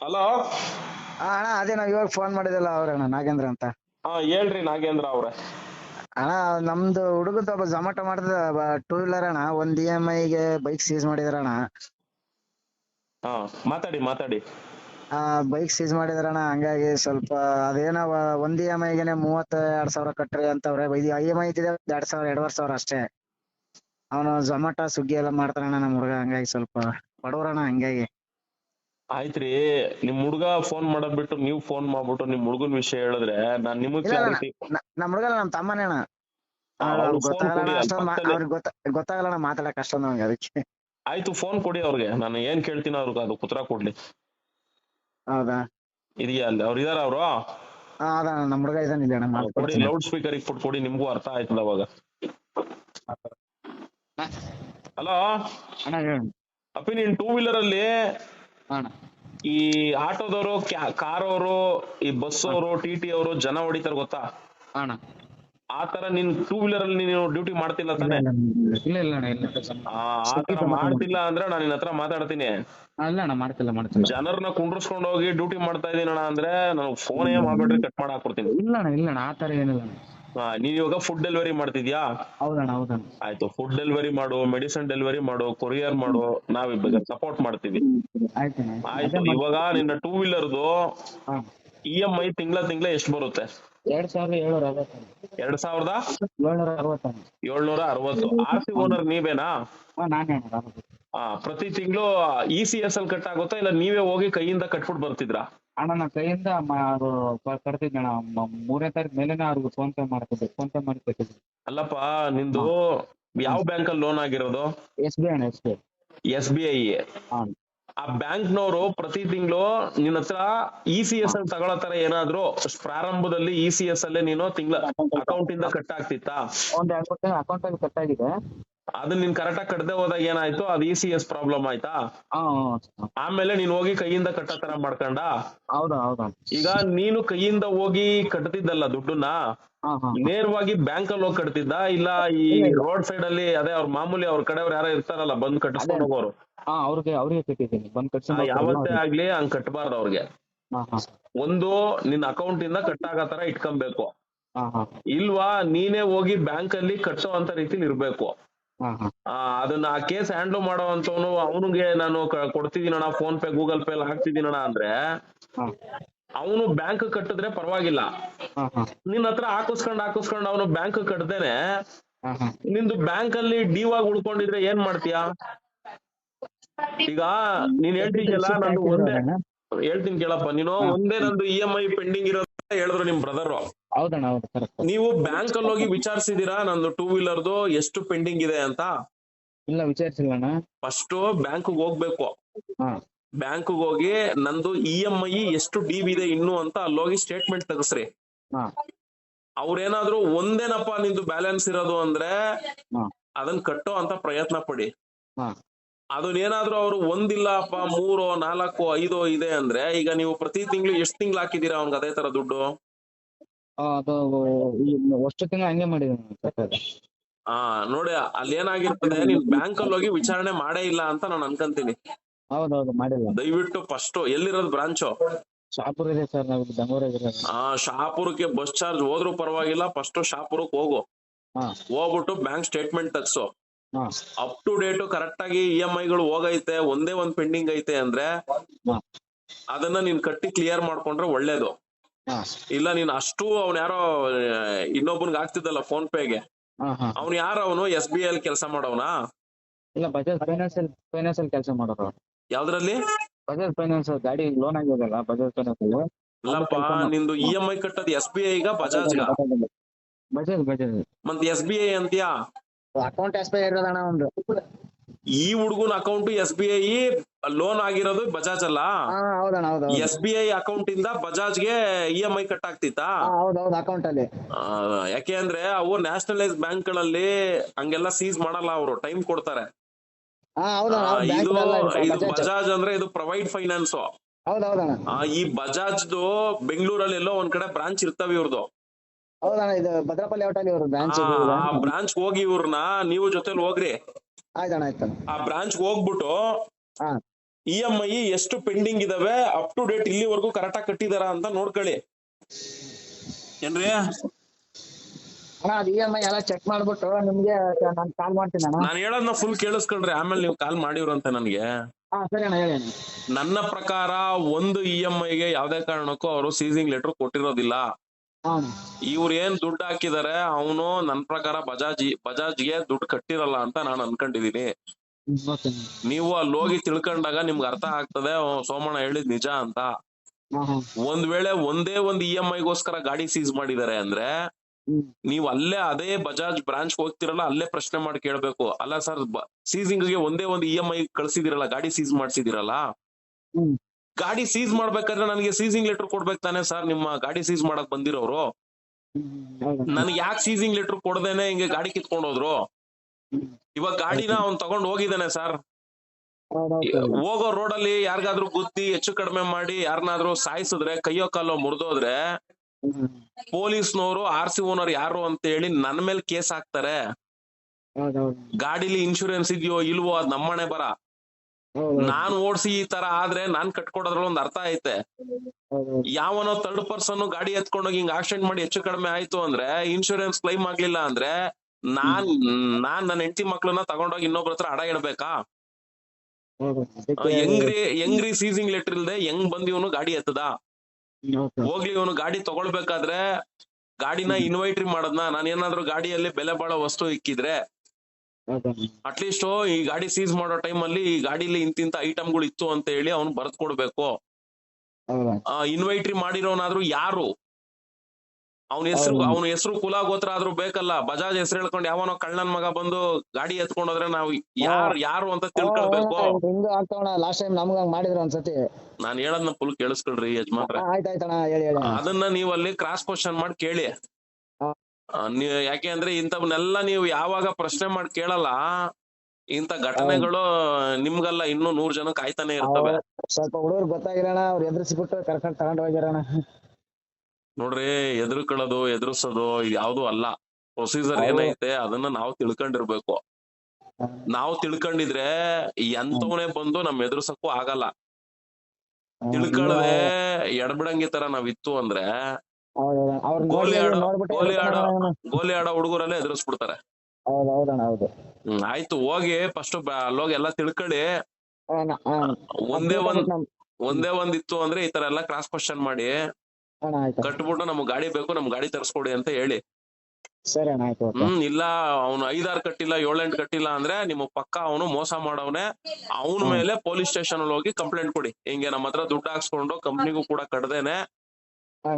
Hello ಅಣ್ಣ ಅದೇ ನಾವ್ ಇವಾಗ ಫೋನ್ ಮಾಡಿದಲ್ಲ ಅವ್ರಣ್ಣ ನಾಗೇಂದ್ರ ಅಂತ. ಹಾ ಹೇಳ್ರಿ ನಾಗೇಂದ್ರ ಅವ್ರೆ. ಅಣ್ಣ ನಮ್ದು ಹುಡುಗದ ಒಬ್ಬ ಜೊಮಾಟೊ ಮಾಡ್ದ ಟೂ ವೀಲರ್ ಅಣ್ಣ ಒಂದ್ ಇ ಎಂ ಗೆ ಬೈಕ್ ಸೀಸ್ ಮಾಡಿದಾರಣ್ಣ ಹಾ ಮಾತಾಡಿ ಮಾತಾಡಿ. ಆ ಬೈಕ್ ಸೀಸ್ ಮಾಡಿದಾರಣ್ಣ ಹಂಗಾಗಿ ಸ್ವಲ್ಪ ಅದೇನೋ ಒಂದ್ ಇ ಎಂ ಗೆನೆ ಮೂವತ್ತ ಎರಡ್ ಸಾವಿರ ಕಟ್ರಿ ಅಂತವ್ರೆ ಐ ಎಂ ಐ ಇದ್ದಿದೆ ಎರಡ್ ಸಾವಿರ ಎರಡ್ವರೆ ಸಾವಿರ ಅಷ್ಟೇ. ಅವನು ಜೊಮಾಟೊ ಸುಗ್ಗಿ ಎಲ್ಲ ಮಾಡ್ತಾನಣ್ಣ ನಮ್ಮ ಹುಡುಗ ಹಂಗಾಗಿ ಸ್ವಲ್ಪ ಬಡವರಣ್ಣ ಹಂಗಾಗಿ. ಆಯ್ತ್ರಿ ನಿಮ್ ಹುಡ್ಗ ಫೋನ್ ಮಾಡೋದ್ ಬಿಟ್ಟು ನೀವ್ ಫೋನ್ ಮಾಡ್ಬಿಟ್ಟು ನಿಮ್ ಹುಡ್ಗನ್ ವಿಷಯ ಹೇಳಿದ್ರೆ ನಾನ್ ನಿಮಗ್ ಇಲ್ಲ ಅಣ್ಣ, ಕ್ಲಾರಿಟಿ ನ- ನಮ್ಮ ಹುಡುಗ ನಮ್ ತಮ್ಮನೇ ಅಣ್ಣ. phone ಗೊತ್ತಾಗಲ್ಲ ಕೊಡಿ, ಅಷ್ಟೊಂದ್ ಮಾ- ಪಕ್ಕದಲ್ಲಿ- ಅವ್ರಿಗೆ ಗೊತ್ತ ಗೊತ್ತಾಗಲ್ಲ ಮಾತಾಡಕ್ ಅಷ್ಟೊಂದ್ ಅದಕ್ಕೆ. ಆಯ್ತು ಫೋನ್ ಕೊಡಿ ಅವ್ರಿಗೆ. ನಾನು ಏನ್ ಕೇಳ್ತೀನಿ ಅವ್ರಿಗೆ ಅದು ಉತ್ತರ ಕೊಡ್ಲಿ. ಹೌದಾ? ಇದೆಯಾ ಅಲ್ಲಿ ಅವ್ರು ಇದಾರ ಅವ್ರು? ಹಾ ಅದ ನಮ್ಮ ಹುಡುಗ ಇದಾನೆ ಇಲ್ಲಿ ಅಣ್ಣ ಕೊಡಿ ಲೌಡ್ ಸ್ಪೀಕರ್ ಕೊಟ್ ಕೊಡಿ ನಿಮ್ಗೂ ಅರ್ಥ ಆಯ್ತದ ಅವಾಗ. ಹಲೋ ಅಣ್ಣ ಹೇಳು. ಅಪ್ಪಿ ನೀನ್ ಟೂ ವೀಲರ್ ಅಲ್ಲಿ ಅಣ್ಣ ಈ ಆಟೋದವರು ಕಾರ್ ಅವರು ಈ ಬಸ್ ಅವರು ಟಿ ಟಿ ಅವರು ಜನ ಹೊಡಿತಾರೆ ಗೊತ್ತಾ? ಅಣ್ಣ ಆ ತರ ನೀನ್ ಟೂ ವೀಲರ್ ಅಲ್ಲಿ ನೀನು ಡ್ಯೂಟಿ ಮಾಡ್ತಿಲ್ಲ ತಾನೆ? ಮಾಡ್ತಿಲ್ಲ ಅಂದ್ರೆ ನಾನು ನಿನ್ನ ಹತ್ರ ಮಾತಾಡ್ತೀನಿ. ಜನರನ್ನ ಕುಂಡ್ರಸ್ಕೊಂಡು ಹೋಗಿ ಡ್ಯೂಟಿ ಮಾಡ್ತಾ ಇದೀನಣ್ಣ ಅಂದ್ರೆ ಫೋನ್ ಫೋನೇ ಮಾಡ್ಬೇಡ್ರಿ ಕಟ್ ಮಾಡಿ ಹಾಕ್ಬಿಡ್ತೀನಿ ಇಲ್ಲ ಇಲ್ಲ ಅಣ್ಣ ಆ ತರ ಏನಿಲ್ಲ. ನೀನ್ ಇವಾಗ ಫುಡ್ ಡೆಲಿವರಿ ಮಾಡ್ತಿದ್ಯಾ? ಹೌದಣ್ಣ ಹೌದಣ್ಣ. ಆಯ್ತು ಫುಡ್ ಡೆಲಿವರಿ ಮಾಡು ಮೆಡಿಸಿನ್ ಡೆಲಿವರಿ ಮಾಡು ಕೊರಿಯರ್ ಮಾಡು ನಾವ್ ಸಪೋರ್ಟ್ ಮಾಡ್ತೀವಿ. ಆಯ್ತು ಇವಾಗ ನಿನ್ನ ಟೂ ವೀಲರ್ದು ಇ ಎಂ ಐ ತಿಂಗಳ ತಿಂಗಳ ಎಷ್ಟು ಬರುತ್ತೆ? ಎರಡ್ ಸಾವಿರದ ಏಳ್ನೂರ ಅರವತ್ತು ಎರಡ್ ಸಾವಿರದ? ಏಳ್ನೂರ ಅರವತ್ತು ಏಳ್ನೂರ ಅರವತ್ತು. ಆರ್ ಸಿ ಓನರ್ ನೀವೇನಾ? ಹಾ ನಾನೇ ಅಣ್ಣ ಪ್ರತಿ ತಿಂಗಳು ಇ ಸಿ ಎಸ್ ಅಲ್ಲಿ ಕಟ್ ಆಗುತ್ತಾ ಇಲ್ಲ ನೀವೇ ಹೋಗಿ ಕೈಯಿಂದ ಕಟ್ಬಿಟ್ಟು ಬರ್ತಿದ್ರಾ? ಅಣ್ಣ ನನ್ನ ಕೈಯಿಂದ ಕಟ್ತಿದ್ದೆ ಅಣ್ಣ ಮೂರನೇ ತಾರೀಕು ಮೇಲೆನೆ ಅವ್ರಿಗೆ ಫೋನ್ ಪೇ ಮಾಡ್ತಿದ್ದೆ. ಫೋನ್ ಪೇ ಮಾಡಿ ಕೊಟ್ಟಿದ್ದೆ. ಅಲ್ಲಪ್ಪ ನಿಂದು ಯಾವ ಬ್ಯಾಂಕ್ ಅಲ್ಲಿ ಲೋನ್ ಆಗಿರೋದು ಎಸ್ ಬಿ ಅಣ್ಣ S B S B I ಆ ಆ ಬ್ಯಾಂಕ್ನವರು ಪ್ರತಿ ತಿಂಗಳು ನಿನ್ನ ಹತ್ರ ಇ ಸಿ ಎಸ್ ಅಲ್ಲಿ ತಗೊಳ್ಳೋ ತರ ಏನಾದ್ರು ಪ್ರಾರಂಭದಲ್ಲಿ ಇ ಸಿ ಎಸ್ ಅಲ್ಲೇ ನೀನು ತಿಂಗಳ ಅಕೌಂಟ್ ಇಂದ ಕಟ್ ಆಗ್ತಿತ್ತಾ? ಒಂದ್ ಎರಡು ಅಕೌಂಟ್ ಅಲ್ಲಿ ಕಟ್ ಆಗಿದೆ. ಅದು ನೀನ್ ಕರೆಕ್ಟ್ ಆಗಿ ಕಟ್ಟದೆ ಹೋದಾಗ ಏನಾಯ್ತು? ಅದ್ ಇ ಸಿ ಎಸ್ ಪ್ರಾಬ್ಲಮ್ ಆಯ್ತಾ? ಆಮೇಲೆ ನೀನ್ ಹೋಗಿ ಕೈಯಿಂದ ಕಟ್ಟೋ ತರ ಮಾಡ್ಕೊಂಡ? ಹೌದಾ ಹೌದಾ. ಈಗ ನೀನು ಕೈಯಿಂದ ಹೋಗಿ ಕಟ್ತಿದ್ದಲ್ಲ ದುಡ್ಡನ್ನ ನೇರವಾಗಿ ಬ್ಯಾಂಕ್ ಅಲ್ಲಿ ಹೋಗಿ ಕಟ್ತಿದ್ದ? ಇಲ್ಲ ಈ ರೋಡ್ ಸೈಡ್ ಅಲ್ಲಿ ಅದೇ ಅವ್ರ ಮಾಮೂಲಿ ಅವ್ರ ಕಡೆಯವ್ರು ಯಾರೋ ಇರ್ತಾರಲ್ಲ ಬಂದ್ ಕಟ್ಟಿಸ್ಕೊಂಡು ಹೋಗೋರು. ಅವ್ರಿಗೆ ಅವ್ರಿಗೆ ಕಟ್ಟಿದ್ದೀನಿ. ಬಂದ್ ಕಟ್ಸಿ ಯಾವತ್ತೇ ಆಗ್ಲಿ ಹಂಗ್ ಕಟ್ಟಬಾರ್ದು ಅವ್ರಿಗೆ. ಒಂದು ನಿನ್ನ ಅಕೌಂಟ್ ಇಂದ ಕಟ್ ಆಗೋ ತರ ಇಟ್ಕೊಬೇಕು. ಇಲ್ವಾ ನೀನೇ ಹೋಗಿ ಬ್ಯಾಂಕ್ ಅಲ್ಲಿ ಕಟ್ಟೋ ಅಂತ ರೀತಿಲಿ ಇರ್ಬೇಕು. ಅದನ್ನ ಆ ಕೇಸ್ ಹ್ಯಾಂಡಲ್ ಮಾಡೋ ಅಂತವನು ಅವನಿಗೆ ನಾನು ಕೊಡ್ತಿದ್ದೀನಣ್ಣ ಫೋನ್ ಪೇ ಗೂಗಲ್ ಪೇ ಹಾಕ್ತಿದ್ದೀನಣ್ಣ ಅಂದ್ರೆ ಅವನು ಬ್ಯಾಂಕ್ ಕಟ್ಟಿದ್ರೆ ಪರವಾಗಿಲ್ಲ. ನಿನ್ನ ಹತ್ರ ಹಾಕಿಸ್ಕೊಂಡ್ ಹಾಕಿಸ್ಕೊಂಡ್ ಅವನು ಬ್ಯಾಂಕ್ ಕಟ್ಟದೇನೆ ನಿಂದು ಬ್ಯಾಂಕ್ ಅಲ್ಲಿ ಡೀವ್ ಆಗಿ ಉಳ್ಕೊಂಡಿದ್ರೆ ಏನ್ ಮಾಡ್ತೀಯ? ಈಗ ನೀನ್ ಹೇಳ್ತಿದ್ಯಲ್ಲ ನಂದು ಒಂದೇ ಹೇಳ್ತೀನಿ ಕೇಳಪ್ಪ ನೀನು ಒಂದೇ ನಂದು ಇ ಎಂ ಐ ಪೆಂಡಿಂಗ್ ಇರೋ ಅಂತ ಹೇಳಿದ್ರು ನಿಮ್ ಬ್ರದರ್ ಹೌದಣ್ಣ ಹೌದು ಕರೆಕ್ಟ್ ನೀವು ಬ್ಯಾಂಕ್ ಅಲ್ಲಿ ಹೋಗಿ ವಿಚಾರಿಸಿದೀರಾ? ನಂದು ಟೂ ವೀಲರ್ದು ಎಷ್ಟು ಪೆಂಡಿಂಗ್ ಇದೆ ಅಂತ? ಇಲ್ಲ ವಿಚಾರಿಸಿಲ್ಲ ಅಣ್ಣ ಫಸ್ಟ್ ಬ್ಯಾಂಕ್ ಹೋಗ್ಬೇಕು. ಹಾ. ಬ್ಯಾಂಕ್ ಹೋಗಿ ನಂದು ಇ ಎಂ ಐ ಎಷ್ಟು ಡಿವ್ ಇದೆ ಇನ್ನು ಅಂತ ಅಲ್ಲಿ ಹೋಗಿ ಸ್ಟೇಟ್ಮೆಂಟ್ ತೆಗಸ್ರಿ. ಹಾ. ಅವ್ರೇನಾದ್ರೂ ಒಂದೇನಪ್ಪ ನಿಂದು ಬ್ಯಾಲೆನ್ಸ್ ಇರೋದು ಅಂದ್ರೆ ಹಾ. ಅದನ್ನ ಕಟ್ಟೋ ಅಂತ ಪ್ರಯತ್ನ ಪಡಿ. ಹಾ. ಅದನ್ನೇನಾದ್ರೂ ಅವರು ಒಂದಿಲ್ಲಪ್ಪ ಮೂರು ನಾಲ್ಕು ಐದು ಇದೆ ಅಂದ್ರೆ ಈಗ ನೀವು ಪ್ರತಿ ತಿಂಗಳು ಎಷ್ಟು ತಿಂಗಳು ಹಾಕಿದೀರಾ ಅವ್ನ್ಗೆ ಅದೇ ತರ ದುಡ್ಡು? ಅದು ಈ ಹಂಗೆ ಮಾಡಿದ್ದೀನಿ ಆ ನೋಡಿ ಅಲ್ಲಿ ಏನಾಗಿರ್ತದೆ ನೀನ್ ಬ್ಯಾಂಕ್ ಅಲ್ಲಿ ಹೋಗಿ ವಿಚಾರಣೆ ಮಾಡೇ ಇಲ್ಲ ಅಂತ ನಾನು ಅನ್ಕಂತೀನಿ. ಹೌದೌದು ಮಾಡಿಲ್ಲ. ದಯವಿಟ್ಟು ಫಸ್ಟ್ ಎಲ್ಲಿರೋದು ಬ್ರಾಂಚು ಶಾಪುರ್ ಇದೆ ಸರ್ ನಾವು ಬೆಂಗಳೂರಾಗ ಆ ಶಾಪುರಕ್ಕೆ ಬಸ್ ಚಾರ್ಜ್ ಹೋದ್ರು ಪರವಾಗಿಲ್ಲ ಫಸ್ಟ್ ಶಾಪುರಕ್ಕೆ ಹೋಗು. ಹೋಗ್ಬಿಟ್ಟು ಬ್ಯಾಂಕ್ ಸ್ಟೇಟ್ಮೆಂಟ್ ತಗ್ಸು. ಅಪ್ ಟು ಡೇಟ್ ಕರೆಕ್ಟ್ ಆಗಿ ಇ ಎಂ ಐಗಳು ಹೋಗೈತೆ ಒಂದೇ ಒಂದ್ ಪೆಂಡಿಂಗ್ ಐತೆ ಅಂದ್ರೆ ಅದನ್ನ ನೀನ್ ಕಟ್ಟಿ ಕ್ಲಿಯರ್ ಮಾಡ್ಕೊಂಡ್ರೆ ಒಳ್ಳೇದು. ಇಲ್ಲ ನೀನ್ ಅಷ್ಟು ಅವ್ನ ಯಾರೋ ಇನ್ನೊಬ್ಬನಿಗೆ ಆಗ್ತಿದ್ದಲ್ಲ ಫೋನ್ ಪೇಗೆ ಅವ್ನ್ ಯಾರ ಅವನು? ಎಸ್ ಬಿ ಐ ಅಲ್ಲಿ ಕೆಲಸ ಮಾಡೋವನ? ಇಲ್ಲ ಬಜಾಜ್ ಫೈನಾನ್ಸ್ ಫೈನಾನ್ಸ್ ಅಲ್ಲಿ ಕೆಲಸ ಮಾಡೋರು ಯಾವ್ದ್ರಲ್ಲಿ? ಬಜಾಜ್ ಫೈನಾನ್ಸ್ ಗಾಡಿ ಲೋನ್ ಆಗಿದೆಲ್ಲ ಬಜಾಜ್ ಫೈನಾನ್ಸ್ ಅಲ್ಲಿ ಇಲ್ಲಪ್ಪ ನಿಂದು ಇ ಎಂ ಐ ಕಟ್ಟದ್ ಎಸ್ ಬಿ ಐ ಬಜಾಜ್ಗ ಬಜಾಜ್ ಬಜಾಜ್ ಮತ್ ಎಸ್ ಬಿ ಐ ಅಂತ್ಯಾ? ಅಕೌಂಟ್ ಎಸ್ ಬಿ ಇರೋದಣ್ಣ ಒಂದು ಈ ಹುಡುಗನ account S B I loan ಆಗಿರೋದು ಬಜಾಜ್ ಅಲ್ಲ? ಎಸ್ ಬಿ ಐ ಅಕೌಂಟ್ ಇಂದ ಬಜಾಜ್ಗೆ ಇ ಎಂ ಐ ಕಟ್ ಆಗ್ತಿತ್ತಾ ಅಕೌಂಟ್ ಅಲ್ಲಿ. ಯಾಕೆ ಅಂದ್ರೆ ಅವು ನ್ಯಾಷನಲೈಸ್ ಬ್ಯಾಂಕ್ಗಳಲ್ಲಿ ಹಂಗೆಲ್ಲ ಸೀಸ್ ಮಾಡಲ್ಲ ಅವರು ಟೈಮ್ ಕೊಡ್ತಾರೆ. ಇದು ಇದು ಬಜಾಜ್ ಬಜಾಜ್ ಅಂದ್ರೆ ಇದು ಪ್ರೊವೈಡ್ ಫೈನಾನ್ಸ್ ಈ ಬಜಾಜ್ದು ಬೆಂಗಳೂರಲ್ಲಿ ಎಲ್ಲೋ ಒಂದ್ ಕಡೆ ಬ್ರಾಂಚ್ ಇರ್ತಾವ ಇವ್ರದ್ದು ಬ್ರಾಂಚ್ ಹೋಗಿ ಇವ್ರನ್ನ ನೀವು ಜೊತೆಲಿ ಹೋಗ್ರಿ. ಆಯ್ತಣ್ಣ ಆಯ್ತಣ್ಣ ಆ ಬ್ರಾಂಚ್ ಹೋಗ್ಬಿಟ್ಟು ಹಾ. ಇ ಎಂ ಐ ಎಷ್ಟು ಪೆಂಡಿಂಗ್ ಇದಾವೆ ಅಪ್ ಟು ಡೇಟ್ ಇಲ್ಲಿವರೆಗೂ ಕರೆಕ್ಟ್ ಆಗಿ ಕಟ್ಟಿದಾರ ಅಂತ ನೋಡ್ಕೊಳ್ಳಿ. ಏನ್ರಿ? ಅಣ್ಣ ಅದು ಇ ಎಂ ಐ ಎಲ್ಲ ಚೆಕ್ ಮಾಡ್ಬಿಟ್ಟು ನಿಮ್ಗೆ ನಾನು ಕಾಲ್ ಮಾಡ್ತೀನಿ ಅಣ್ಣ. ನಾನ್ ಹೇಳೋದ್ನ ಫುಲ್ ಕೇಳಿಸ್ಕೊಳ್ರಿ ಆಮೇಲೆ ನೀವು ಕಾಲ್ ಮಾಡಿವ್ರಂತೆ ನನ್ಗೆ. ಹಾ ಸರಿ ಅಣ್ಣ ಹೇಳಿ ಅಣ್ಣ. ನನ್ನ ಪ್ರಕಾರ ಒಂದು ಇ ಎಂ ಐಗೆ ಯಾವ್ದೇ ಕಾರಣಕ್ಕೂ ಅವರು ಸೀಸಿಂಗ್ ಲೆಟರ್ ಕೊಟ್ಟಿರೋದಿಲ್ಲ. ಇವ್ರು ಏನ್ ದುಡ್ಡು ಹಾಕಿದಾರೆ ಅವನು ನನ್ ಪ್ರಕಾರ ಬಜಾಜ್ ಬಜಾಜ್ಗೆ ದುಡ್ಡು ಕಟ್ಟಿರಲ್ಲ ಅಂತ ನಾನು ಅನ್ಕೊಂಡಿದೀನಿ. ನೀವು ಅಲ್ಲಿ ಹೋಗಿ ತಿಳ್ಕೊಂಡಾಗ ನಿಮ್ಗೆ ಅರ್ಥ ಆಗ್ತದೆ ಸೋಮಣ್ಣ ಹೇಳಿದ್ ನಿಜ ಅಂತ. ಒಂದ್ ವೇಳೆ ಒಂದೇ ಒಂದ್ ಇ ಎಂ ಐಗೋಸ್ಕರ ಗಾಡಿ ಸೀಸ್ ಮಾಡಿದಾರೆ ಅಂದ್ರೆ ನೀವು ಅಲ್ಲೇ ಅದೇ ಬಜಾಜ್ ಬ್ರಾಂಚ್ ಹೋಗ್ತಿರಲ್ಲ ಅಲ್ಲೇ ಪ್ರಶ್ನೆ ಮಾಡಿ ಕೇಳ್ಬೇಕು. ಅಲ್ಲ ಸರ್ ಸೀಸಿಂಗ್ಗೆ ಒಂದೇ ಒಂದು ಇ ಎಂ ಐ ಕಳ್ಸಿದಿರಲ್ಲ ಗಾಡಿ ಸೀಸ್ ಮಾಡ್ಸಿದಿರಲ್ಲ? ಗಾಡಿ ಸೀಸ್ ಮಾಡ್ಬೇಕಾದ್ರೆ ನನಗೆ ಸೀಸಿಂಗ್ ಲೆಟರ್ ಕೊಡ್ಬೇಕು ತಾನೆ ಸರ್ ನಿಮ್ಮ ಗಾಡಿ ಸೀಸ್ ಮಾಡಕ್ ಬಂದಿರೋರು ನನ್ಗೆ ಯಾಕೆ ಸೀಸಿಂಗ್ ಲೆಟರ್ ಕೊಡ್ದೇನೆ ಹಿಂಗೆ ಗಾಡಿ ಕಿತ್ಕೊಂಡು ಹೋದ್ರು ಇವಾಗ ಗಾಡಿನ ಅವ್ನ್ ತಗೊಂಡ್ ಹೋಗಿದ್ದಾನೆ ಸರ್ ಹೋಗೋ ರೋಡ್ ರೋಡಲ್ಲಿ ಯಾರಿಗಾದ್ರೂ ಗುದ್ದಿ ಹೆಚ್ಚು ಕಡಿಮೆ ಮಾಡಿ ಯಾರನ್ನಾದ್ರೂ ಸಾಯಿಸಿದ್ರೆ ಕೈಯೋ ಕಾಲೋ ಮುರಿದೋದ್ರೆ. ಪೊಲೀಸ್ನವರು ಆರ್ ಸಿ ಓನರ್ ಯಾರು ಅಂತ ಹೇಳಿ ನನ್ ಮೇಲೆ ಕೇಸ್ ಹಾಕ್ತಾರೆ. ಗಾಡಿಲಿ ಇನ್ಶೂರೆನ್ಸ್ ಇದೆಯೋ ಇಲ್ವೋ ಅದ್ ನಮ್ಮನೆ ಬರ. ನಾನ್ ಓಡಿಸಿ ಈ ತರ ಆದ್ರೆ ನಾನ್ ಕಟ್ಕೊಡೋದ್ರಲ್ಲಿ ಒಂದ್ ಅರ್ಥ ಐತೆ. ಯಾವನೋ ತರ್ಡ್ ಪರ್ಸನ್ ಗಾಡಿ ಎತ್ಕೊಂಡೋಗಿ ಹಿಂಗ್ ಆಕ್ಸಿಡೆಂಟ್ ಮಾಡಿ ಹೆಚ್ಚು ಕಡಿಮೆ ಆಯ್ತು ಅಂದ್ರೆ ಇನ್ಶೂರೆನ್ಸ್ ಕ್ಲೈಮ್ ಆಗ್ಲಿಲ್ಲ ಅಂದ್ರೆ ನಾನ್ ನಾನ್ ನನ್ನ ಹೆಂಡತಿ ಮಕ್ಳನ್ನ ತಗೊಂಡೋಗಿ ಇನ್ನೊಬ್ರ ಹತ್ರ ಅಡ ಇಡ್ಬೇಕಾ? ಹೆಂಗ್ರಿ ಹೆಂಗ್ರಿ ಸೀಸಿಂಗ್ ಲೆಟರ್ ಇಲ್ದೆ ಹೆಂಗ್ ಬಂದ್ ಇವನು ಗಾಡಿ ಎತ್ತದ? ಹೋಗ್ಲಿ ಇವನು ಗಾಡಿ ತಗೊಳ್ಬೇಕಾದ್ರೆ ಗಾಡಿನ ಇನ್ವೈಟ್ರಿ ಮಾಡದ್ನ. ನಾನು ಏನಾದ್ರು ಗಾಡಿಯಲ್ಲಿ ಬೆಲೆ ಬಾಳೋ ವಸ್ತು ಇಕ್ಕಿದ್ರೆ. ಅಟ್ಲೀಸ್ಟ್ ಈ ಗಾಡಿ ಸೀಸ್ ಮಾಡೋ ಟೈಮ್ ಅಲ್ಲಿ ಈ ಗಾಡಿಲಿ ಇಂತಿಂತ ಐಟಮ್ಗಳು ಇತ್ತು ಅಂತ ಹೇಳಿ ಅವ್ನು ಬರ್ದ್ ಕೊಡ್ಬೇಕು. ಇನ್ವೈಟ್ರಿ ಮಾಡಿರೋನಾದ್ರೂ ಯಾರು? ಅವನ ಹೆಸರು. ಅವನ ಹೆಸರು ಕುಲ ಗೋತ್ರ ಆದ್ರೂ ಬೇಕಲ್ಲ. ಬಜಾಜ್ ಹೆಸರು ಹೇಳ್ಕೊಂಡು ಯಾವನೋ ಕಳ್ಳನ್ ಮಗ ಬಂದು ಗಾಡಿ ಎತ್ಕೊಂಡೋದ್ರೆ ನಾವು ಯಾರು ಯಾರು ಅಂತ ತಿಳ್ಕೊಳ್ಬೇಕು. ಹಾ, ಹಿಂಗೂ ಆಗ್ತಾವಣ್ಣ. ಲಾಸ್ಟ್ ಟೈಮ್ ನಮ್ಗ ಹಂಗ್ ಮಾಡಿದ್ರು ಒಂದ್ಸತಿ. ನಾನ್ ಹೇಳದ್ನ ಫುಲ್ ಕೇಳಿಸ್ಕೊಳ್ರಿ ಯಜಮಾನ್ರೆ. ಅದನ್ನ ನೀವಲ್ಲಿ ಕ್ರಾಸ್ ಕ್ವಶನ್ ಮಾಡಿ ಕೇಳಿ. ಯಾಕೆ ಅಂದ್ರೆ ಇಂಥವನ್ನೆಲ್ಲ ನೀವು ಯಾವಾಗ ಪ್ರಶ್ನೆ ಮಾಡಿ ಕೇಳಲ್ಲ ಇಂಥ ಘಟನೆಗಳು ನಿಮ್ಗಲ್ಲ ಇನ್ನೂ ನೂರ್ ಜನ ಕಾಯ್ತಾನೆ ಇರ್ತವೆ. ಸ್ವಲ್ಪ ಹುಡುಗರು ಗೊತ್ತಾಗಿರೋಣ ಅವ್ರು ಎದುರಿಸ್ಬಿಟ್ಟು ಕರ್ಕೊಂಡು ತಗೊಂಡ್ ಹೋಗಿರೋಣ ನೋಡ್ರಿ ಎದುರುಕೊಳ್ಳೋದು ಎದುರಿಸೋದು ಇದು ಯಾವ್ದು ಅಲ್ಲ. ಪ್ರೊಸೀಜರ್. ಏನೈತೆ ಅದನ್ನ ನಾವು ತಿಳ್ಕೊಂಡಿರ್ಬೇಕು. ನಾವು ತಿಳ್ಕೊಂಡಿದ್ರೆ ಎಂತವನೇ ಬಂದು ನಮ್ ಎದುರ್ಸಕ್ಕೂ ಆಗಲ್ಲ. ತಿಳ್ಕೊಳ್ಳದೆ ಎಡಬಿಡಂಗಿ ತರ ನಾವ್ ಇತ್ತು ಅಂದ್ರೆ ಗೋಲಿ ಆಡೋ- ಗೋಲಿ ಆಡೋ- ಗೋಲಿ ಆಡೋ ಹುಡುಗರಲ್ಲೇ ಎದುರಿಸ್ಬಿಡ್ತಾರೆ. ಹೌದು ಹ್ಮ್ ಆಯ್ತು ಹೋಗಿ ಫಸ್ಟ್ ಅಲ್ಲೋಗಿ ಎಲ್ಲಾ ತಿಳ್ಕೊಳ್ಳಿ. ಒಂದೇ ಒಂದ್ ಒಂದೇ ಒಂದ್ ಇತ್ತು ಅಂದ್ರೆ ಈ ತರ ಎಲ್ಲಾ ಕ್ರಾಸ್ ಕ್ವಶನ್ ಮಾಡಿ. ಕಟ್ಬಿಟ್ಟು ನಮ್ಗ್ ಗಾಡಿ ಬೇಕು ನಮ್ ಗಾಡಿ ತರಿಸ್ಕೊಡಿ ಅಂತ ಹೇಳಿ. ಸರಿ ಹ್ಮ್ ಇಲ್ಲ ಅವ್ನು ಐದಾರ್ ಕಟ್ಟಿಲ್ಲ ಏಳೆಂಟು ಕಟ್ಟಿಲ್ಲ ಅಂದ್ರೆ ನಿಮ್ಮ ಪಕ್ಕ ಅವನು ಮೋಸ ಮಾಡವನೆ. ಅವನ ಮೇಲೆ ಪೊಲೀಸ್ ಸ್ಟೇಷನ್ ಅಲ್ಲಿ ಹೋಗಿ ಕಂಪ್ಲೇಂಟ್ ಕೊಡಿ. ಹಿಂಗೆ ನಮ್ಮ ಹತ್ರ ದುಡ್ಡು ಹಾಕ್ಸ್ಕೊಂಡು ಕಂಪ್ನಿಗೂ ಕೂಡ ಕಡ್ದೇನೆ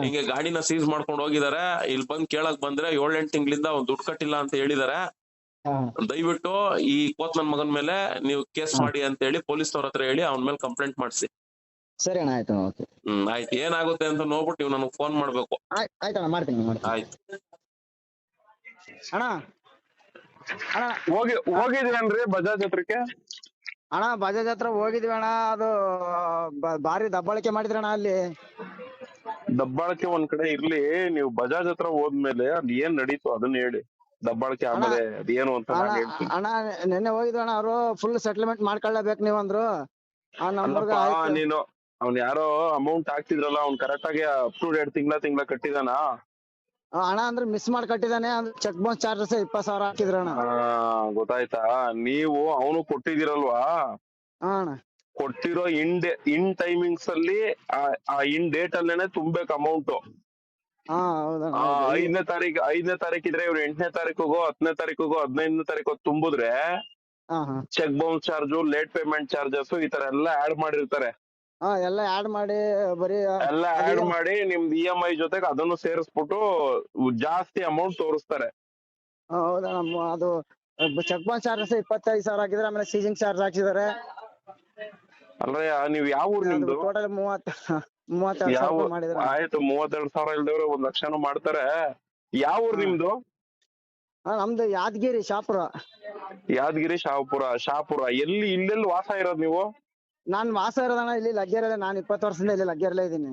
ಹಿಂಗೆ ಗಾಡಿನ ಸೀಸ್ ಮಾಡ್ಕೊಂಡು ಹೋಗಿದಾರೆ. ಇಲ್ಲಿ ಬಂದ್ ಕೇಳಕ್ ಬಂದ್ರೆ ಏಳೆಂಟ್ ತಿಂಗಳಿಂದ ಒಂದ್ ದುಡ್ಡು ಕಟ್ಟಿಲ್ಲ ಅಂತ ಹೇಳಿದಾರೆ. ದಯವಿಟ್ಟು ಈ ಕೋತ್ ನನ್ ಮಗನ್ ಮೇಲೆ ನೀವು ಕೇಸ್ ಮಾಡಿ ಅಂತ ಹೇಳಿ ಪೊಲೀಸ್ನವ್ರ ಹತ್ರ ಹೇಳಿ ಅವನ ಮೇಲೆ ಕಂಪ್ಲೇಂಟ್ ಮಾಡಿಸಿ. ಸರಿ ಅಣ್ಣ ಆಯ್ತು ಓಕೆ. ಹ್ಮ್ ಆಯ್ತು. ಏನಾಗುತ್ತೆ ಅಂತ ನೋಡ್ಬಿಟ್ಟು ನೀವು ನನಗೆ ಫೋನ್ ಮಾಡ್ಬೇಕು. ಆಯ್ತು ಆಯ್ತಣ್ಣ ಮಾಡ್ತೀನಿ ಮಾಡ್ತೀನಿ. ಆಯ್ತು. ಅಣ್ಣ. ಅಣ್ಣ. ಹೋಗಿ ಹೋಗಿದ್ರೇನ್ರಿ ಬಜಾಜ್ ಹತ್ರಕ್ಕೆ? ಅಣ್ಣ ಬಜಾಜ್ ಹತ್ರ ಹೋಗಿದ್ವಿ ಅಣ್ಣ. ಅದು ಬಾರಿ ಭಾರಿ ದಬ್ಬಾಳಿಕೆ ಮಾಡಿದ್ರಣ್ಣ ಅಲ್ಲಿ. ದಬ್ಬಾಳಿಕೆ ಒಂದ್ ಕಡೆ ಇರ್ಲಿ ನೀವು ಬಜಾಜ್ ಹತ್ರ ಹೋದ್ಮೇಲೆ ಅಲ್ಲಿ ಏನ್ ನಡೀತು ಅದನ್ನ ಹೇಳಿ. ದಬ್ಬಾಳಕೆ ಆಮೇಲೆ ಅದೇನು ಅಂತ ನಾನು ಹೇಳ್ತೀನಿ. ಅಣ್ಣ ನೆನ್ನೆ ಹೋಗಿದ್ವಿ ಅಣ್ಣ ಅವರು ಫುಲ್ ಸೆಟ್ಲ್ಮೆಂಟ್ ಮಾಡ್ಕೊಳ್ಳೇಬೇಕು ನೀವು ಅಂದ್ರು. ಆ ನಂಬರ್ ಹುಡ್ಗ ಅಲ್ಲಪ್ಪ ಆಯ್ತು. ನೀನು ಅವ್ನ್ ಯಾರೋ ಅಮೌಂಟ್ ಹಾಕ್ತಿದ್ರಲ್ಲ ಅವ್ನ್ ಕರೆಕ್ಟ್ ಆಗಿ ಅಪ್ ಟು ಡೇಟ್ ತಿಂಗಳ ತಿಂಗಳ ಕಟ್ಟಿದಾನ? ಆ, ಅಣ್ಣ ಅಂದ್ರೆ ಮಿಸ್ ಮಾಡಿ ಕಟ್ಟಿದಾನೆ ಅಂದ್ರೆ ಚೆಕ್ ಬೌನ್ಸ್ ಚಾರ್ಜಸ್ ಇಪ್ಪತ್ ಸಾವಿರ ಹಾಕಿದ್ರು ಅಣ್ಣ ಗೊತ್ತಾಯ್ತಾ? ನೀವು ಅವನು ಕೊಟ್ಟಿದಿರಲ್ವಾ ಹಾ ಅಣ್ಣ. ಕೊಟ್ಟಿರೋ ಇನ್ ಡೇ ಇನ್ ಟೈಮಿಂಗ್ಸ್ ಅಲ್ಲಿ ಆ- ಇನ್ ಡೇಟ್ ಅಲ್ಲೇನೆ ತುಂಬೇಕು ಅಮೌಂಟ್. ಐದನೇ ತಾರೀಕು ಐದನೇ ತಾರೀಕು ಇದ್ರೆ ಇವ್ರು ಎಂಟನೇ ತಾರೀಕಿಗೋ ಹತ್ತನೇ ತಾರೀಕಿಗೋ ಹದಿನೈದನೇ ತಾರೀಕು ತುಂಬಿದ್ರೆ cheque bounce charge late payment charges ಈ ತರ ಎಲ್ಲ ಆಡ್ ಮಾಡಿರ್ತಾರೆ. ಎಲ್ಲ ಆಡ್ ಮಾಡಿ ಬರೀ ಎಲ್ಲ ಆಡ್ ಮಾಡಿ ನಿಮ್ದು ಇ ಎಂ ಐ ಜೊತೆಗೆ ಅದನ್ನು ಸೇರಿಸ್ಬಿಟ್ಟು ಜಾಸ್ತಿ ಅಮೌಂಟ್ ತೋರಿಸ್ತಾರೆ. ಹೌದಾ ಅದು ಚೆಕ್ ಬೌನ್ಸ್ ಚಾರ್ಜಸ್ ಇಪ್ಪತ್ತೈದು ಸಾವಿರ ಹಾಕಿದ್ರೆ ಆಮೇಲೆ ಸೀಸಿಂಗ್ ಚಾರ್ಜ್ ಹಾಕಿದ್ದಾರೆ ಅಲ್ರೇ ನೀವ್ ಯಾವ ಊರ್ ನಿಮ್ದು? ಟೋಟಲ್ ಮೂವತ್ತ ಮೂವತ್ತೆರಡು ಯಾವ ಸಾವಿರ ಮಾಡಿದ್ರ ಆಯ್ತು. ಮೂವತ್ತೆರಡು ಸಾವಿರ ಇಲ್ದವ್ರೆ ಒಂದ್ ಲಕ್ಷನು ಮಾಡ್ತಾರೆ. ಯಾವ ಊರ್ ಹಾ. ನಿಮ್ದು? ನಮ್ದು ಯಾದಗಿರಿ ಶಾಪುರ. ಯಾದಗಿರಿ ಶಾಪುರ ಶಾಪುರ. ಎಲ್ಲಿ ಇಲ್ಲೆಲ್ಲಿ ವಾಸ ಇರೋದ್ ನೀವು? ನಾನ್ ವಾಸ ಇರೋದಣ್ಣ ಇಲ್ಲಿ ಲಗ್ಗೆರಲ್ಲ ನಾನ್ ಇಪ್ಪತ್ತು ವರ್ಷದಿಂದ ಇಲ್ಲಿ ಲಗ್ಗೆರಲ್ಲೇ ಇದೀನಿ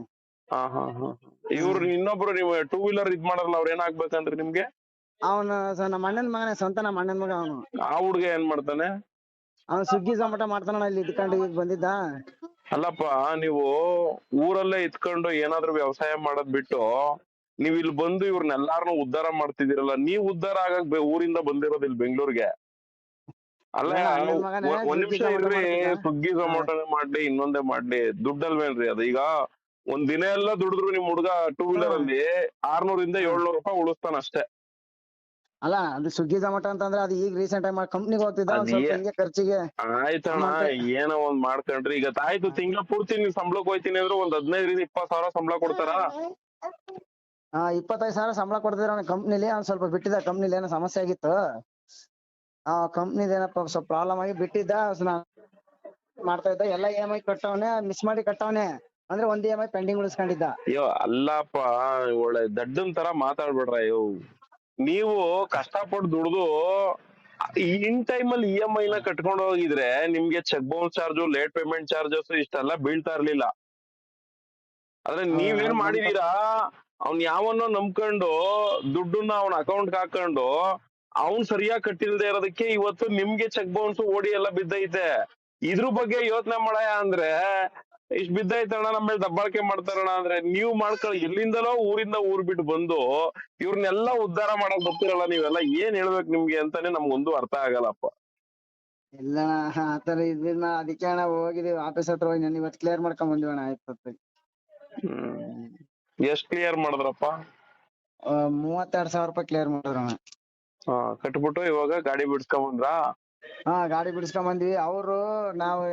ಹಾ ಹಾ ಹಾ. ಇವ್ರು ಇನ್ನೊಬ್ರು ನೀವು ಟೂ ವೀಲರ್ ಇದ್ ಮಾಡಲ್ಲ ಅವ್ರ ಏನಾಗ್ಬೇಕಂದ್ರೆ ನಿಮ್ಗೆ? ಅವನು ನಮ್ಮ ಅಣ್ಣನ ಮಗನೇ ಸ್ವಂತ ನಮ್ಮ ಅಣ್ಣನ ಮಗ ಅವನು. ಆ ಹುಡ್ಗ ಏನ್ ಮಾಡ್ತಾನೆ? ಅವ್ನು ಸುಗ್ಗಿ ಜೊಮಾಟೊ ಮಾಡ್ತಾನಣ್ಣ ಇಲ್ಲಿ ಇದ್ಕೊಂಡು ಈಗ ಬಂದಿದ್ದ. ಅಲ್ಲಪ್ಪ ನೀವು ಊರಲ್ಲೇ ಇದ್ಕೊಂಡು ಏನಾದ್ರು ವ್ಯವಸಾಯ ಮಾಡೋದ್ ಬಿಟ್ಟು ನೀವ್ ಇಲ್ಲಿ ಬಂದು ಇವ್ರನ್ನೆಲ್ಲಾರನು ಉದ್ಧಾರ ಮಾಡ್ತಿದಿರಲ್ಲ ನೀವ್ ಉದ್ಧಾರ ಆಗಕ್ ಬೆ- ಊರಿಂದ ಬಂದಿರೋದು ಇಲ್ಲಿ ಬೆಂಗಳೂರಿಗೆ? ಅಲ್ಲ ಅಲ್ಲ, ನಿನ್ ಮಗನೇ ಒ- ಒಂದ್ ನಿಮಿಷ ಇಲ್ರಿ ಇರ್ರಿ ಜೊಮಾಟೊ ಸ್ವಿಗ್ಗಿ ಝೊಮಾಟೋನೇ ಮಾಡ್ಲಿ ಇನ್ನೊಂದೇ ಮಾಡ್ಲಿ ದುಡ್ಡಲ್ವೇನ್ರಿ ಅದು? ಈಗ ಒಂದ್ ದಿನ ಎಲ್ಲ ದುಡಿದ್ರು ನಿಮ್ ಹುಡುಗ ಟೂ ವೀಲರ್ ಅಲ್ಲಿ ಆರ್ನೂರಿಂದ ಏಳ್ನೂರು ರೂಪಾಯಿ ಉಳಿಸ್ತಾನ ಅಷ್ಟೇ ಅಲ್ಲ ಅದು ಸ್ವಿಗ್ಗಿ ಜೊಮಾಟೊ ಅಂತಂದ್ರೆ ಅದು ಈಗ ರೀಸೆಂಟ್ ಆಗಿ ಕಂಪ್ನಿಗೆ ಹೋಗ್ತಿದ್ದ ಒಂದ್ ಸ್ವಲ್ಪ ಹಿಂಗೆ ಖರ್ಚಿಗೆ. ಆಯ್ತಣ್ಣ? ಏನೋ ಒಂದ್ ಮಾಡ್ಕೊಂಡ್ರಿ ಈಗ ಆಯ್ತು ತಿಂಗಳ ಪೂರ್ತಿ ನೀವು ಸಂಬಳಕ್ ಹೋಯ್ತೀನಿ ಅಂದ್ರೆ ಒಂದ್ ಹದಿನೈದರಿಂದ ಇಪ್ಪತ್ ಸಾವಿರ ಸಂಬಳ ಕೊಡ್ತಾರ? ಆ ಇಪ್ಪತ್ತೈದು ಸಾವಿರ ಸಂಬಳ ಕೊಡ್ತಿದ್ರ ಅವ್ನ ಕಂಪ್ನಿಲಿ ಅವ್ನು ಸ್ವಲ್ಪ ಬಿಟ್ಟಿದ್ದ ಕಂಪ್ನಿಲಿ ಏನೋ ಸಮಸ್ಯೆ ಆಗಿತ್ತು. ಆ ಕಂಪ್ನಿದ ಏನಪ್ಪ ಸ್ವಲ್ಪ ಪ್ರಾಬ್ಲಮ್ ಆಗಿ ಬಿಟ್ಟಿದ್ದ. ಮಾಡ್ತಾ ಇದ್ದ. ಎಲ್ಲ ಇ ಎಂ ಐ ಕಟ್ಟವನೆ ಮಿಸ್ ಮಾಡಿ ಕಟ್ಟವನೆ. ಅಂದ್ರೆ ಒಂದ್ ಇ ಎಂ ಐ ಪೆಂಡಿಂಗ್ ಉಳಿಸ್ಕೊಂಡಿದ್ದ. ಅಯ್ಯೋ ಅಲ್ಲಪ್ಪ ಒಳ್ಳೆ ದಡ್ಡನ್ ತರ ಮಾತಾಡ್ಬೇಡ್ರ ಅಯ್ಯೋ. ನೀವು ಕಷ್ಟಪಟ್ಟು ದುಡ್ದು ಇನ್ ಟೈಮ್ ಅಲ್ಲಿ ಇ ಎಂ ಐ ನ ಕಟ್ಕೊಂಡು ಹೋಗಿದ್ರೆ ನಿಮ್ಗೆ cheque bounce charge late payment charges ಇಷ್ಟೆಲ್ಲ ಬೀಳ್ತಾ ಇರ್ಲಿಲ್ಲ ಆದ್ರೆ ನೀವೇನ್. ಮಾಡಿದೀರಾ ಅವ್ನ್ ಯಾವನ್ನ ನಂಬ್ಕೊಂಡು ದುಡ್ಡನ್ನ ಅವನ ಅಕೌಂಟ್ ಹಾಕೊಂಡು ಅವ್ನ್ ಸರಿಯಾಗಿ ಕಟ್ಟಿಲ್ದೆ ಇರೋದಕ್ಕೆ ಇವತ್ತು ನಿಮ್ಗೆ ಚೆಕ್ ಬೌನ್ಸ್ ಓಡಿ ಎಲ್ಲ ಬಿದ್ದೈತೆ ಇದ್ರ ಬಗ್ಗೆ ಯೋಚನೆ ಮಾಡಯ ಅಂದ್ರೆ ಇಷ್ಟ್ ಬಿದ್ದಾಯ್ತಣ್ಣ ನಮ್ಮ ಮೇಲೆ ದಬ್ಬಾಳಿಕೆ ಮಾಡ್ತಾರಣ ಅಂದ್ರೆ ನೀವ್ ಮಾಡ್ಕೊಳ್ಳಿ. ಎಲ್ಲಿಂದಲೋ ಊರಿಂದ ಊರ್ ಬಿಟ್ಟು ಬಂದು ಇವ್ರನ್ನೆಲ್ಲ ಉದ್ಧಾರ ಮಾಡಕ್ ಬರ್ತಿರಲ್ಲ ನೀವೆಲ್ಲ ಏನ್ ಹೇಳ್ಬೇಕು ನಿಮ್ಗೆ ಅಂತಾನೆ ನಮ್ಗೊಂದು ಅರ್ಥ ಆಗಲ್ಲಪ್ಪ. ಇಲ್ಲ ಆತರ ಇದನ್ನ ಅದಕ್ಕೆ ಅಣ್ಣ ಹೋಗಿದೀವಿ ಆಫೀಸ್ ಹತ್ರ ಹೋಗಿ ನಾನು ಇವತ್ತು ಕ್ಲಿಯರ್ ಮಾಡ್ಕೊಂಡ್ ಬಂದಿವಿ ಅಣ್ಣ ಆಯ್ತು ಎಷ್ಟ್ ಕ್ಲಿಯರ್ ಮಾಡಿದ್ರಪ್ಪ? ಮೂವತ್ತೆರಡು ಸಾವಿರ ರೂಪಾಯಿ ಕ್ಲಿಯರ್ ಮಾಡಿದ್ರಣ್ಣ ಹಾ ಕಟ್ಬಿಟ್ಟು ಇವಾಗ ಗಾಡಿ ಬಿಡ್ಸ್ಕೊಂಡ್ ಬಂದ್ರಾ? ಹಾ ಗಾಡಿ ಬಿಡಿಸ್ಕೊಂಡ್ ಬಂದ್ವಿ. ಅವ್ರು ನಾವು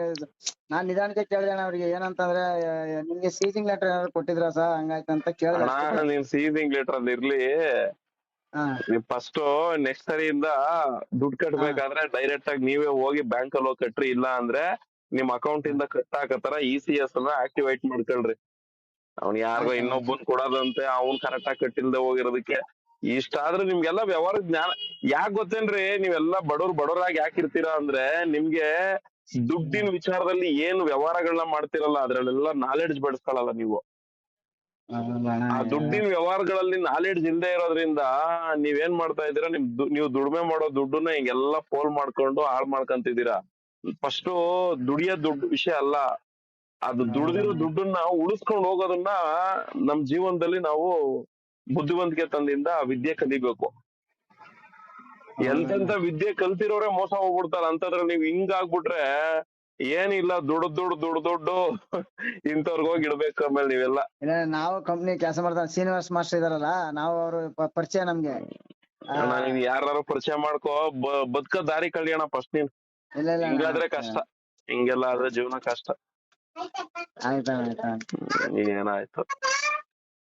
ನಾನ್ ನಿಧಾನಕ್ಕೆ ಕೇಳ್ದೆ ಅಣ್ಣ ಅವ್ರಿಗೆ ಏನಂತಂದ್ರೆ ಆ, ನಿಮ್ಗೆ ಸೀಸಿಂಗ್ ಲೆಟರ್ ಏನಾದ್ರು ಕೊಟ್ಟಿದ್ರ ಸರ್? ಹಂಗಾಯ್ತು ಅಂತ ಕೇಳ್ದೆ ಅಣ್ಣ ಅಷ್ಟೇ. ನೀನ್ ಸೀಸಿಂಗ್ ಲೆಟರ್ ಅಲ್ಲಿ ಇರ್ಲಿ. ಹಾ. ನೀವ್ ಫಸ್ಟ್ ನೆಕ್ಸ್ಟ್ ಸರಿಯಿಂದ ದುಡ್ಡು ಕಟ್ಬೇಕಾದ್ರೆ ಡೈರೆಕ್ಟ್ ಆಗಿ ನೀವೇ ಹೋಗಿ ಬ್ಯಾಂಕ್ ಅಲ್ಲಿ ಹೋಗಿ ಕಟ್ರಿ ಇಲ್ಲ ಅಂದ್ರೆ ನಿಮ್ ಅಕೌಂಟ್ ಇಂದ ಕಟ್ ಹಾಕತ್ತಾರ ಇ ಸಿ ಎಸ್ ಅನ್ನ ಆಕ್ಟಿವೇಟ್ ಮಾಡ್ಕೊಳ್ರಿ. ಅವ್ನ್ ಯಾರ್ಗೋ. ಇನ್ನೊಬ್ಬನ್ ಕೊಡೋದಂತೆ ಅವ್ನ್ ಕರೆಕ್ಟ್ ಆಗಿ ಕಟ್ಟಿಲ್ದೆ ಹೋಗಿರೋದಕ್ಕೆ ಇಷ್ಟಾದ್ರೆ ನಿಮ್ಗೆಲ್ಲ ವ್ಯವಹಾರ ಜ್ಞಾನ. ಯಾಕ್ ಗೊತ್ತೇನ್ರಿ? ನೀವೆಲ್ಲ ಬಡವ್ರು ಬಡವರಾಗಿ ಯಾಕೆ ಇರ್ತೀರಾ ಅಂದ್ರೆ ನಿಮ್ಗೆ ದುಡ್ಡಿನ ವಿಚಾರದಲ್ಲಿ ಏನು ವ್ಯವಹಾರಗಳನ್ನ ಮಾಡ್ತಿರಲ್ಲ, ಅದ್ರಲ್ಲೆಲ್ಲ ನಾಲೆಡ್ಜ್ ಬೆಳೆಸ್ಕೊಳಲ್ಲ ನೀವು. ಆ ದುಡ್ಡಿನ ವ್ಯವಹಾರಗಳಲ್ಲಿ ನಾಲೆಡ್ಜ್ ಇಲ್ದೇ ಇರೋದ್ರಿಂದ ನೀವೇನ್ ಮಾಡ್ತಾ ಇದ್ದೀರಾ? ನಿಮ್ ನೀವು ದುಡಿಮೆ ಮಾಡೋ ದುಡ್ಡನ್ನ ಹಿಂಗೆಲ್ಲ ಪೋಲ್ ಮಾಡ್ಕೊಂಡು ಹಾಳ್ ಮಾಡ್ಕೊಂತಿದ್ದೀರಾ? ಫಸ್ಟ್ ದುಡಿಯೋ ದುಡ್ಡು ವಿಷಯ ಅಲ್ಲ. ಅದು ದುಡ್ದಿರೋ ದುಡ್ಡನ್ನ ಉಳಿಸ್ಕೊಂಡು ಹೋಗೋದನ್ನ ನಮ್ ಜೀವನದಲ್ಲಿ ನಾವು ಬುದ್ಧಿವಂತಿಕೆ ತಂದಿಂದ ವಿದ್ಯೆ ಕಲಿಬೇಕು. ಎಂತೆಂತ ವಿದ್ಯೆ ಕಲ್ತಿರೋರೆ ಮೋಸ ಹೋಗ್ಬಿಡ್ತಾರ. ಅಂತದ್ರಲ್ಲಿ ನೀವ್ ಹಿಂಗ್ ಆಗ್ಬಿಟ್ರೆ ಏನಿಲ್ಲ ದುಡ್ಡು ದುಡ್ಡು ದುಡ್ಡು ದುಡ್ಡು ಇಂಥವ್ರಿಗೆ ಹೋಗಿ ಇಡ್ಬೇಕು ಆಮೇಲೆ ನೀವೆಲ್ಲ. ನಾವು ಕಂಪ್ನಿ ಕೆಲಸ ಮಾಡ್ತಾರೆ ಶ್ರೀನಿವಾಸ್ ಮಾಸ್ಟರ್ ಇದಾರಲ್ಲ ನಾವು ಅವರು ಪರಿಚಯ ನಮ್ಗೆ. ನೀವ್ ನೀನ್ ಯಾರು ಪರಿಚಯ ಮಾಡ್ಕೋ ಬದುಕ ದಾರಿ ಕಳಿಯೋಣ ಫಸ್ಟ್ ನೀನ್. ಹಿಂಗಾದ್ರೆ ಕಷ್ಟ. ಹಿಂಗೆಲ್ಲ ಆದ್ರೆ ಜೀವನ ಕಷ್ಟ. ಏನಾಯ್ತು.